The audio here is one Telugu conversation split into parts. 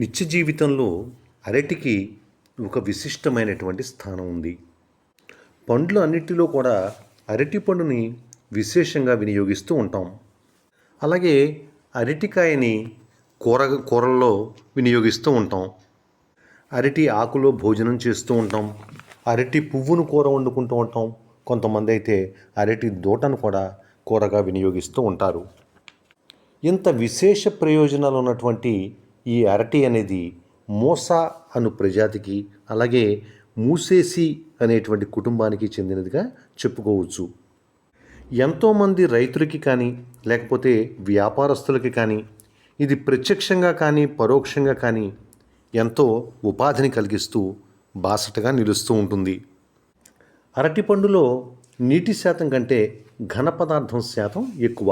నిత్య జీవితంలో అరటికి ఒక విశిష్టమైనటువంటి స్థానం ఉంది. పండ్లు అన్నిటిలో కూడా అరటి పండుని విశేషంగా వినియోగిస్తూ ఉంటాం. అలాగే అరటికాయని కూర కూరల్లో వినియోగిస్తూ ఉంటాం. అరటి ఆకులో భోజనం చేస్తూ ఉంటాం. అరటి పువ్వును కూర వండుకుంటూ ఉంటాం. కొంతమంది అయితే అరటి దూటను కూడా కూరగా వినియోగిస్తూ ఉంటారు. ఇంత విశేష ప్రయోజనాలు ఉన్నటువంటి ఈ అరటి అనేది మోసా అను ప్రజాతికి అలాగే మూసేసి అనేటువంటి కుటుంబానికి చెందినదిగా చెప్పుకోవచ్చు. ఎంతోమంది రైతులకి కానీ లేకపోతే వ్యాపారస్తులకి కానీ ఇది ప్రత్యక్షంగా కానీ పరోక్షంగా కానీ ఎంతో ఉపాధిని కలిగిస్తూ బాసటగా నిలుస్తూ ఉంటుంది. అరటిపండులో నీటి శాతం కంటే ఘన పదార్థం శాతం ఎక్కువ.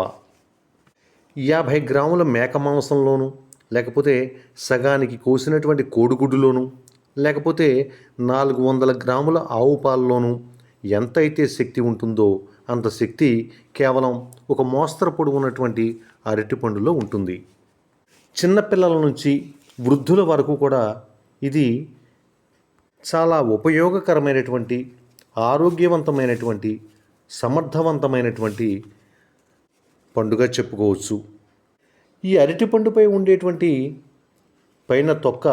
యాభై గ్రాముల మేక మాంసంలోనూ లేకపోతే సగానికి కోసినటువంటి కోడిగుడ్డులోను లేకపోతే నాలుగు వందల గ్రాముల ఆవు పాలలోను ఎంతైతే శక్తి ఉంటుందో అంత శక్తి కేవలం ఒక మోస్తరు పొడవు ఉన్నటువంటి అరటిపండులో ఉంటుంది. చిన్నపిల్లల నుంచి వృద్ధుల వరకు కూడా ఇది చాలా ఉపయోగకరమైనటువంటి ఆరోగ్యవంతమైనటువంటి సమర్థవంతమైనటువంటి పండుగ చెప్పుకోవచ్చు. ఈ అరటిపండుపై ఉండేటువంటి పైన తొక్క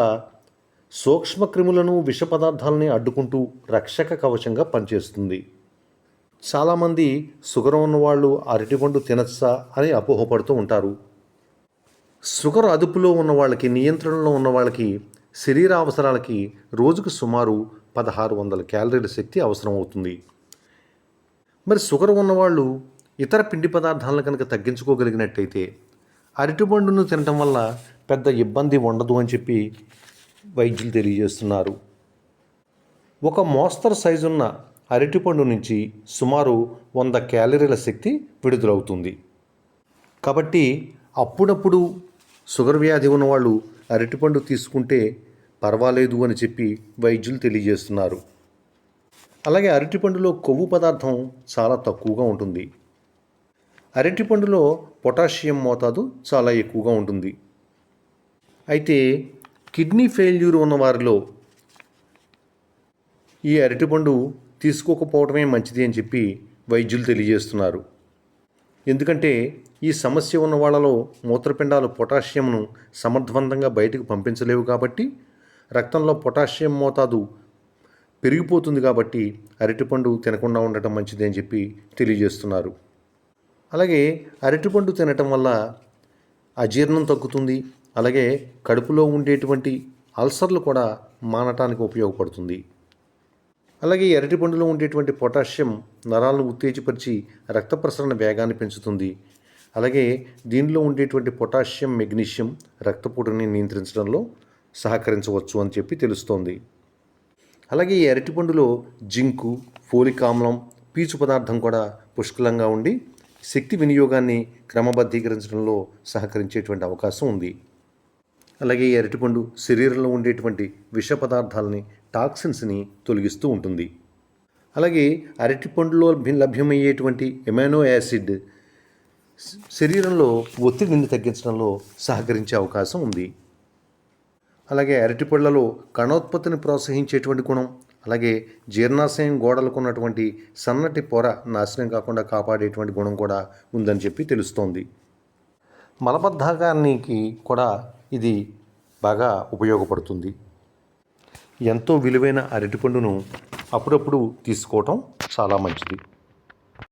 సూక్ష్మక్రిములను విష పదార్థాలని అడ్డుకుంటూ రక్షక కవచంగా పనిచేస్తుంది. చాలామంది షుగర్ ఉన్నవాళ్ళు అరటిపండు తినచ్చా అని అపోహపడుతూ ఉంటారు. షుగర్ అదుపులో ఉన్న వాళ్ళకి నియంత్రణలో ఉన్న వాళ్ళకి శరీర అవసరాలకి రోజుకు సుమారు పదహారు వందల క్యాలరీల శక్తి అవసరం అవుతుంది మరి షుగర్ ఉన్నవాళ్ళు ఇతర పిండి పదార్థాలను కనుక తగ్గించుకోగలిగినట్టయితే అరటిపండును తినటం వల్ల పెద్ద ఇబ్బంది ఉండదు అని చెప్పి వైద్యులు తెలియజేస్తున్నారు. ఒక మోస్తరు సైజున్న అరటిపండు నుంచి సుమారు వంద క్యాలరీల శక్తి విడుదలవుతుంది. కాబట్టి అప్పుడప్పుడు షుగర్ వ్యాధి ఉన్నవాళ్ళు అరటిపండు తీసుకుంటే పర్వాలేదు అని చెప్పి వైద్యులు తెలియజేస్తున్నారు. అలాగే అరటిపండులో కొవ్వు పదార్థం చాలా తక్కువగా ఉంటుంది. అరటిపండులో పొటాషియం మోతాదు చాలా ఎక్కువగా ఉంటుంది. అయితే కిడ్నీ ఫెయిల్యూర్ ఉన్న వారిలో ఈ అరటిపండు తీసుకోకపోవడమే మంచిది అని చెప్పి వైద్యులు తెలియజేస్తున్నారు. ఎందుకంటే ఈ సమస్య ఉన్న వాళ్ళలో మూత్రపిండాలు పొటాషియంను సమర్థవంతంగా బయటకు పంపించలేవు కాబట్టి రక్తంలో పొటాషియం మోతాదు పెరిగిపోతుంది కాబట్టి అరటిపండు తినకుండా ఉండటం మంచిది అని చెప్పి తెలియజేస్తున్నారు. అలాగే అరటిపండు తినటం వల్ల అజీర్ణం తగ్గుతుంది. అలాగే కడుపులో ఉండేటువంటి అల్సర్లు కూడా మానటానికి ఉపయోగపడుతుంది. అలాగే అరటిపండులో ఉండేటువంటి పొటాషియం నరాలను ఉత్తేజపరిచి రక్త ప్రసరణ వేగాన్ని పెంచుతుంది. అలాగే దీనిలో ఉండేటువంటి పొటాషియం మెగ్నీషియం రక్తపోటుని నియంత్రించడంలో సహకరించవచ్చు అని చెప్పి తెలుస్తోంది. అలాగే ఈ అరటిపండులో జింకు ఫోలిక్ ఆమ్లం పీచు పదార్థం కూడా పుష్కలంగా ఉండి శక్తి వినియోగాన్ని క్రమబద్ధీకరించడంలో సహకరించేటువంటి అవకాశం ఉంది. అలాగే ఈ అరటిపండు శరీరంలో ఉండేటువంటి విష పదార్థాలని టాక్సిన్స్ని తొలగిస్తూ ఉంటుంది. అలాగే అరటిపండులో లభ్యమయ్యేటువంటి ఎమైనో యాసిడ్ శరీరంలో ఒత్తిడిని తగ్గించడంలో సహకరించే అవకాశం ఉంది. అలాగే అరటిపళ్ళలో కణోత్పత్తిని ప్రోత్సహించేటువంటి గుణం అలాగే జీర్ణాశయం గోడలకు ఉన్నటువంటి సన్నటి పొర నాశనం కాకుండా కాపాడేటువంటి గుణం కూడా ఉందని చెప్పి తెలుస్తోంది. మలబద్ధకానికి కూడా ఇది బాగా ఉపయోగపడుతుంది. ఎంతో విలువైన అరటిపండును అప్పుడప్పుడు తీసుకోవటం చాలా మంచిది.